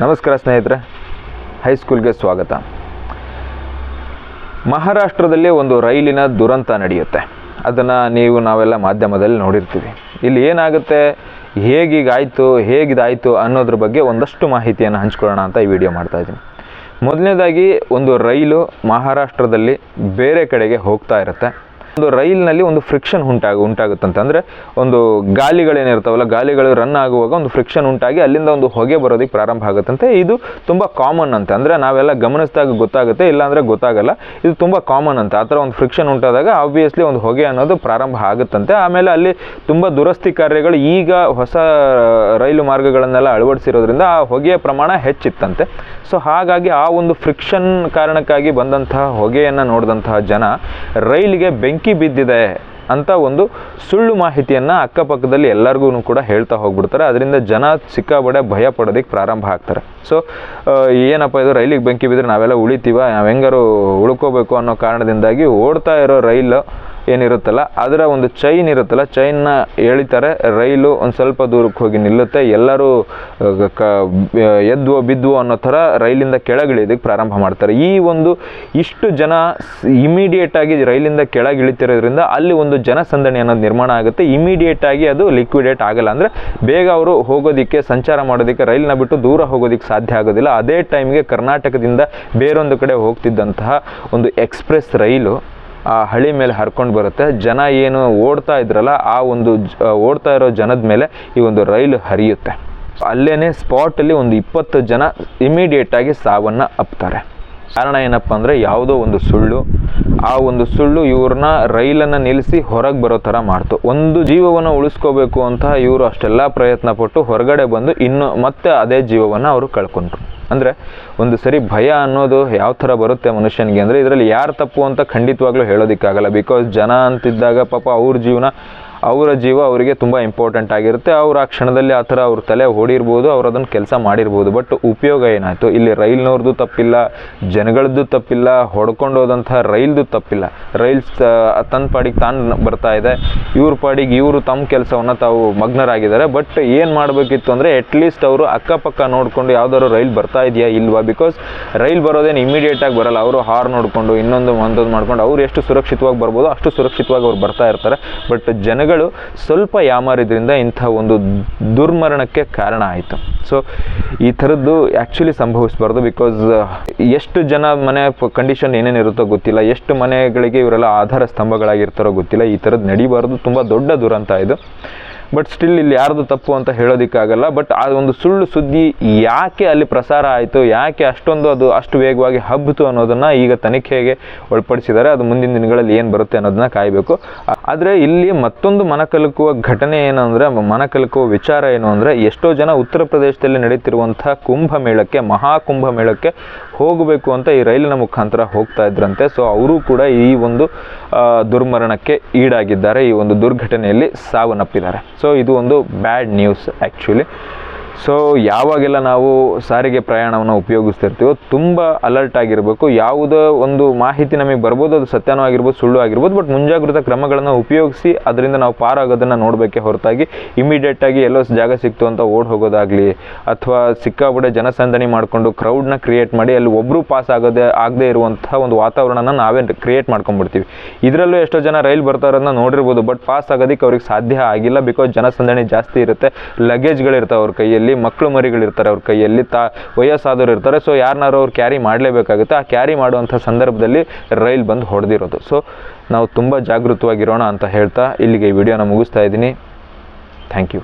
ನಮಸ್ಕಾರ ಸ್ನೇಹಿತರೆ. ಹೈಸ್ಕೂಲ್ಗೆ ಸ್ವಾಗತ. ಮಹಾರಾಷ್ಟ್ರದಲ್ಲಿ ಒಂದು ರೈಲಿನ ದುರಂತ ನಡೆಯುತ್ತೆ. ಅದನ್ನು ನೀವು ನಾವೆಲ್ಲ ಮಾಧ್ಯಮದಲ್ಲಿ ನೋಡಿರ್ತೀವಿ. ಇಲ್ಲಿ ಏನಾಗುತ್ತೆ? ಹೇಗೀಗಾಯಿತು? ಹೇಗಿದಾಯಿತು ಅನ್ನೋದ್ರ ಬಗ್ಗೆ ಒಂದಷ್ಟು ಮಾಹಿತಿಯನ್ನು ಹಂಚ್ಕೊಳ್ಳೋಣ ಅಂತ ಈ ವಿಡಿಯೋ ಮಾಡ್ತಾ ಇದ್ದೀನಿ. ಮೊದಲನೇದಾಗಿ ಒಂದು ರೈಲು ಮಹಾರಾಷ್ಟ್ರದಲ್ಲಿ ಬೇರೆ ಕಡೆಗೆ ಹೋಗ್ತಾ ಇರುತ್ತೆ. ಒಂದು ರೈಲ್ನಲ್ಲಿ ಒಂದು ಫ್ರಿಕ್ಷನ್ ಉಂಟಾಗ, ಉಂಟಾಗುತ್ತಂತೆ. ಅಂದರೆ ಒಂದು ಗಾಲಿಗಳೇನಿರ್ತಾವಲ್ಲ ಗಾಲಿಗಳು ರನ್ ಆಗುವಾಗ ಒಂದು ಫ್ರಿಕ್ಷನ್ ಉಂಟಾಗಿ ಅಲ್ಲಿಂದ ಒಂದು ಹೊಗೆ ಬರೋದಕ್ಕೆ ಪ್ರಾರಂಭ ಆಗುತ್ತಂತೆ. ಇದು ತುಂಬ ಕಾಮನ್ ಅಂತೆ. ಅಂದರೆ ನಾವೆಲ್ಲ ಗಮನಿಸಿದಾಗ ಗೊತ್ತಾಗುತ್ತೆ, ಇಲ್ಲಾಂದರೆ ಗೊತ್ತಾಗಲ್ಲ. ಇದು ತುಂಬ ಕಾಮನ್ ಅಂತೆ. ಆ ಥರ ಒಂದು ಫ್ರಿಕ್ಷನ್ ಉಂಟಾದಾಗ ಆಬ್ವಿಯಸ್ಲಿ ಒಂದು ಹೊಗೆ ಅನ್ನೋದು ಪ್ರಾರಂಭ ಆಗುತ್ತಂತೆ. ಆಮೇಲೆ ಅಲ್ಲಿ ತುಂಬ ದುರಸ್ತಿ ಕಾರ್ಯಗಳು ಈಗ ಹೊಸ ರೈಲು ಮಾರ್ಗಗಳನ್ನೆಲ್ಲ ಅಳವಡಿಸಿರೋದ್ರಿಂದ ಆ ಹೊಗೆಯ ಪ್ರಮಾಣ ಹೆಚ್ಚಿತ್ತಂತೆ. ಸೊ ಹಾಗಾಗಿ ಆ ಒಂದು ಫ್ರಿಕ್ಷನ್ ಕಾರಣಕ್ಕಾಗಿ ಬಂದಂತಹ ಹೊಗೆಯನ್ನು ನೋಡಿದಂತಹ ಜನ ರೈಲಿಗೆ ಬೆಂಕಿ ಬಿದ್ದಿದೆ ಅಂತ ಒಂದು ಸುಳ್ಳು ಮಾಹಿತಿಯನ್ನು ಅಕ್ಕಪಕ್ಕದಲ್ಲಿ ಎಲ್ಲರಿಗೂ ಕೂಡ ಹೇಳ್ತಾ ಹೋಗ್ಬಿಡ್ತಾರೆ. ಅದರಿಂದ ಜನ ಸಿಕ್ಕಾಬಡೆ ಭಯ ಪಡೋದಕ್ಕೆ ಪ್ರಾರಂಭ ಆಗ್ತಾರೆ. ಸೊ ಏನಪ್ಪ ಇದು ರೈಲಿಗೆ ಬೆಂಕಿ ಬಿದ್ದರೆ ನಾವೆಲ್ಲ ಉಳಿತೀವ? ನಾವು ಹೆಂಗಾರು ಉಳ್ಕೋಬೇಕು ಅನ್ನೋ ಕಾರಣದಿಂದಾಗಿ ಓಡ್ತಾ ಇರೋ ರೈಲು ಏನಿರುತ್ತಲ್ಲ, ಅದರ ಒಂದು ಚೈನ್ ಇರುತ್ತಲ್ಲ ಚೈನ್ನ ಎಳಿತಾರೆ, ರೈಲು ಒಂದು ಸ್ವಲ್ಪ ದೂರಕ್ಕೆ ಹೋಗಿ ನಿಲ್ಲುತ್ತೆ. ಎಲ್ಲರೂ ಕ ಎದ್ವೋ ಬಿದ್ವೋ ಅನ್ನೋ ಥರ ರೈಲಿಂದ ಕೆಳಗಿಳಿಯೋದಕ್ಕೆ ಪ್ರಾರಂಭ ಮಾಡ್ತಾರೆ. ಈ ಒಂದು ಇಷ್ಟು ಜನ ಇಮಿಡಿಯೇಟಾಗಿ ರೈಲಿಂದ ಕೆಳಗಿಳಿತಿರೋದ್ರಿಂದ ಅಲ್ಲಿ ಒಂದು ಜನಸಂದಣಿ ಅನ್ನೋದು ನಿರ್ಮಾಣ ಆಗುತ್ತೆ. ಇಮಿಡಿಯೇಟಾಗಿ ಅದು ಲಿಕ್ವಿಡೇಟ್ ಆಗಲ್ಲ. ಅಂದರೆ ಬೇಗ ಅವರು ಹೋಗೋದಕ್ಕೆ, ಸಂಚಾರ ಮಾಡೋದಕ್ಕೆ, ರೈಲನ್ನ ಬಿಟ್ಟು ದೂರ ಹೋಗೋದಕ್ಕೆ ಸಾಧ್ಯ ಆಗೋದಿಲ್ಲ. ಅದೇ ಟೈಮ್ಗೆ ಕರ್ನಾಟಕದಿಂದ ಬೇರೊಂದು ಕಡೆ ಹೋಗ್ತಿದ್ದಂತಹ ಒಂದು ಎಕ್ಸ್ಪ್ರೆಸ್ ರೈಲು ಆ ಹಳಿ ಮೇಲೆ ಹರ್ಕೊಂಡು ಬರುತ್ತೆ. ಜನ ಏನು ಓಡ್ತಾ ಇದ್ರಲ್ಲ, ಆ ಒಂದು ಓಡ್ತಾ ಇರೋ ಜನದ ಮೇಲೆ ಈ ಒಂದು ರೈಲು ಹರಿಯುತ್ತೆ. ಅಲ್ಲೇ ಸ್ಪಾಟಲ್ಲಿ ಒಂದು ಇಪ್ಪತ್ತು ಜನ ಇಮಿಡಿಯೇಟಾಗಿ ಸಾವನ್ನು ಅಪ್ತಾರೆ. ಕಾರಣ ಏನಪ್ಪ ಅಂದರೆ ಯಾವುದೋ ಒಂದು ಸುಳ್ಳು. ಆ ಒಂದು ಸುಳ್ಳು ಇವ್ರನ್ನ ರೈಲನ್ನು ನಿಲ್ಲಿಸಿ ಹೊರಗೆ ಬರೋ ಥರ ಮಾಡ್ತು. ಒಂದು ಜೀವವನ್ನು ಉಳಿಸ್ಕೋಬೇಕು ಅಂತ ಇವರು ಅಷ್ಟೆಲ್ಲ ಪ್ರಯತ್ನ ಪಟ್ಟು ಹೊರಗಡೆ ಬಂದು ಇನ್ನು ಮತ್ತೆ ಅದೇ ಜೀವವನ್ನು ಅವರು ಕಳ್ಕೊಂಡ್ರು. ಅಂದರೆ ಒಂದು ಸರಿ ಭಯ ಅನ್ನೋದು ಯಾವ ಥರ ಬರುತ್ತೆ ಮನುಷ್ಯನಿಗೆ ಅಂದರೆ ಇದರಲ್ಲಿ ಯಾರು ತಪ್ಪು ಅಂತ ಖಂಡಿತವಾಗ್ಲೂ ಹೇಳೋದಕ್ಕಾಗಲ್ಲ ಬಿಕಾಸ್ ಜನ ಅಂತಿದ್ದಾಗ ಪಾಪ ಅವ್ರ ಜೀವನ, ಅವರ ಜೀವ ಅವರಿಗೆ ತುಂಬ ಇಂಪಾರ್ಟೆಂಟ್ ಆಗಿರುತ್ತೆ. ಅವ್ರು ಆ ಕ್ಷಣದಲ್ಲಿ ಆ ಥರ ಅವ್ರ ತಲೆ ಓಡಿರ್ಬೋದು, ಅವ್ರು ಅದನ್ನು ಕೆಲಸ ಮಾಡಿರ್ಬೋದು. ಬಟ್ ಉಪಯೋಗ ಏನಾಯಿತು? ಇಲ್ಲಿ ರೈಲ್ನವ್ರದ್ದು ತಪ್ಪಿಲ್ಲ, ಜನಗಳದ್ದು ತಪ್ಪಿಲ್ಲ, ಹೊಡ್ಕೊಂಡು ಹೋದಂಥ ರೈಲ್ದು ತಪ್ಪಿಲ್ಲ. ರೈಲ್ಸ್ ತನ್ನ ಪಾಡಿಗೆ ತಾನು ಬರ್ತಾ ಇದೆ. ಇವ್ರ ಪಾಡಿಗೆ ಇವರು ತಮ್ಮ ಕೆಲಸವನ್ನು ತಾವು ಮಗ್ನರಾಗಿದ್ದಾರೆ. ಬಟ್ ಏನು ಮಾಡಬೇಕಿತ್ತು ಅಂದರೆ ಅಟ್ಲೀಸ್ಟ್ ಅವರು ಅಕ್ಕಪಕ್ಕ ನೋಡಿಕೊಂಡು ಯಾವ್ದಾದ್ರು ರೈಲ್ ಬರ್ತಾ ಇದೆಯಾ ಇಲ್ವಾ? ಬಿಕಾಸ್ ರೈಲ್ ಬರೋದೇನು ಇಮಿಡಿಯೇಟಾಗಿ ಬರಲ್ಲ. ಅವರು ಹಾರ್ ನೋಡಿಕೊಂಡು ಇನ್ನೊಂದು ಒಂದೊಂದು ಮಾಡ್ಕೊಂಡು ಅವ್ರು ಎಷ್ಟು ಸುರಕ್ಷಿತವಾಗಿ ಬರ್ಬೋದು ಅಷ್ಟು ಸುರಕ್ಷಿತವಾಗಿ ಅವ್ರು ಬರ್ತಾ ಇರ್ತಾರೆ. ಬಟ್ ಜನಗಳು ಸ್ವಲ್ಪ ಯಾಮಾರಿದ್ರಿಂದ ಇಂಥ ಒಂದು ದುರ್ಮರಣಕ್ಕೆ ಕಾರಣ ಆಯಿತು. ಸೊ ಈ ಥರದ್ದು ಆ್ಯಕ್ಚುಲಿ ಸಂಭವಿಸಬಾರ್ದು ಬಿಕಾಸ್ ಎಷ್ಟು ಜನ ಮನೆ ಕಂಡೀಷನ್ ಏನೇನಿರುತ್ತೋ ಗೊತ್ತಿಲ್ಲ. ಎಷ್ಟು ಮನೆಗಳಿಗೆ ಇವರೆಲ್ಲ ಆಧಾರ ಸ್ತಂಭಗಳಾಗಿರ್ತಾರೋ ಗೊತ್ತಿಲ್ಲ. ಈ ಥರದ್ದು ನಡಿಬಾರ್ದು. ತುಂಬ ದೊಡ್ಡ ದುರಂತ ಇದು. ಬಟ್ ಸ್ಟಿಲ್ ಇಲ್ಲಿ ಯಾರ್ದು ತಪ್ಪು ಅಂತ ಹೇಳೋದಕ್ಕಾಗಲ್ಲ. ಬಟ್ ಆ ಒಂದು ಸುಳ್ಳು ಸುದ್ದಿ ಯಾಕೆ ಅಲ್ಲಿ ಪ್ರಸಾರ ಆಯಿತು, ಯಾಕೆ ಅಷ್ಟೊಂದು ಅದು ಅಷ್ಟು ವೇಗವಾಗಿ ಹಬ್ಬಿತು ಅನ್ನೋದನ್ನು ಈಗ ತನಿಖೆಗೆ ಒಳಪಡಿಸಿದ್ದಾರೆ. ಅದು ಮುಂದಿನ ದಿನಗಳಲ್ಲಿ ಏನು ಬರುತ್ತೆ ಅನ್ನೋದನ್ನ ಕಾಯಬೇಕು. ಆದರೆ ಇಲ್ಲಿ ಮತ್ತೊಂದು ಮನಕಲುಕುವ ಘಟನೆ ಏನು ಅಂದರೆ, ಮನಕಲುಕುವ ವಿಚಾರ ಏನು ಅಂದರೆ, ಎಷ್ಟೋ ಜನ ಉತ್ತರ ಪ್ರದೇಶದಲ್ಲಿ ನಡೀತಿರುವಂಥ ಕುಂಭಮೇಳಕ್ಕೆ, ಮಹಾಕುಂಭಮೇಳಕ್ಕೆ ಹೋಗಬೇಕು ಅಂತ ಈ ರೈಲಿನ ಮುಖಾಂತರ ಹೋಗ್ತಾ ಇದ್ರಂತೆ. ಸೊ ಅವರು ಕೂಡ ಈ ಒಂದು ದುರ್ಮರಣಕ್ಕೆ ಈಡಾಗಿದ್ದಾರೆ. ಈ ಒಂದು ದುರ್ಘಟನೆಯಲ್ಲಿ ಸಾವನ್ನಪ್ಪಿದ್ದಾರೆ. ಸೊ ಇದು ಒಂದು ಬ್ಯಾಡ್ ನ್ಯೂಸ್ ಆ್ಯಕ್ಚುಲಿ ಸೊ ಯಾವಾಗೆಲ್ಲ ನಾವು ಸಾರಿಗೆ ಪ್ರಯಾಣವನ್ನು ಉಪಯೋಗಿಸ್ತಿರ್ತೀವೋ ತುಂಬ ಅಲರ್ಟ್ ಆಗಿರಬೇಕು. ಯಾವುದೋ ಒಂದು ಮಾಹಿತಿ ನಮಗೆ ಬರ್ಬೋದು, ಅದು ಸತ್ಯನೂ ಆಗಿರ್ಬೋದು, ಸುಳ್ಳು ಆಗಿರ್ಬೋದು ಬಟ್ ಮುಂಜಾಗ್ರತಾ ಕ್ರಮಗಳನ್ನು ಉಪಯೋಗಿಸಿ ಅದರಿಂದ ನಾವು ಪಾರಾಗೋದನ್ನು ನೋಡಬೇಕೆ ಹೊರತಾಗಿ ಇಮಿಡಿಯೇಟಾಗಿ ಎಲ್ಲೋ ಜಾಗ ಸಿಕ್ತು ಅಂತ ಓಡ್ ಹೋಗೋದಾಗಲಿ, ಅಥವಾ ಸಿಕ್ಕಾಬಿಡೆ ಜನಸಂದಣಿ ಮಾಡಿಕೊಂಡು ಕ್ರೌಡ್ನ ಕ್ರಿಯೇಟ್ ಮಾಡಿ ಅಲ್ಲಿ ಒಬ್ಬರು ಪಾಸ್ ಆಗೋದೇ, ಆಗದೇ ಇರುವಂಥ ಒಂದು ವಾತಾವರಣನ ನಾವೇ ಕ್ರಿಯೇಟ್ ಮಾಡ್ಕೊಂಡ್ಬಿಡ್ತೀವಿ. ಇದರಲ್ಲೂ ಎಷ್ಟೋ ಜನ ರೈಲ್ ಬರ್ತಾರನ್ನು ನೋಡಿರ್ಬೋದು ಬಟ್ ಪಾಸ್ ಆಗೋದಕ್ಕೆ ಅವ್ರಿಗೆ ಸಾಧ್ಯ ಆಗಿಲ್ಲ ಬಿಕಾಸ್ ಜನಸಂದಣಿ ಜಾಸ್ತಿ ಇರುತ್ತೆ ಲಗೇಜ್ಗಳಿರ್ತಾವೆ ಅವ್ರ ಕೈಯಲ್ಲಿ ಮಕ್ಕಳು ಮರಿಗಳಿರ್ತಾರೆ, ಅವ್ರ ಕೈಯಲ್ಲಿ ತಾ, ವಯಸ್ಸಾದವರು ಇರ್ತಾರೆ. ಸೊ ಯಾರನ್ನಾರು ಅವ್ರು ಕ್ಯಾರಿ ಮಾಡಲೇಬೇಕಾಗುತ್ತೆ. ಆ ಕ್ಯಾರಿ ಮಾಡುವಂಥ ಸಂದರ್ಭದಲ್ಲಿ ರೈಲ್ ಬಂದು ಹೊಡೆದಿರೋದು. ಸೊ ನಾವು ತುಂಬ ಜಾಗೃತವಾಗಿರೋಣ ಅಂತ ಹೇಳ್ತಾ ಇಲ್ಲಿಗೆ ಈ ವಿಡಿಯೋನ ಮುಗಿಸ್ತಾ ಇದ್ದೀನಿ. Thank you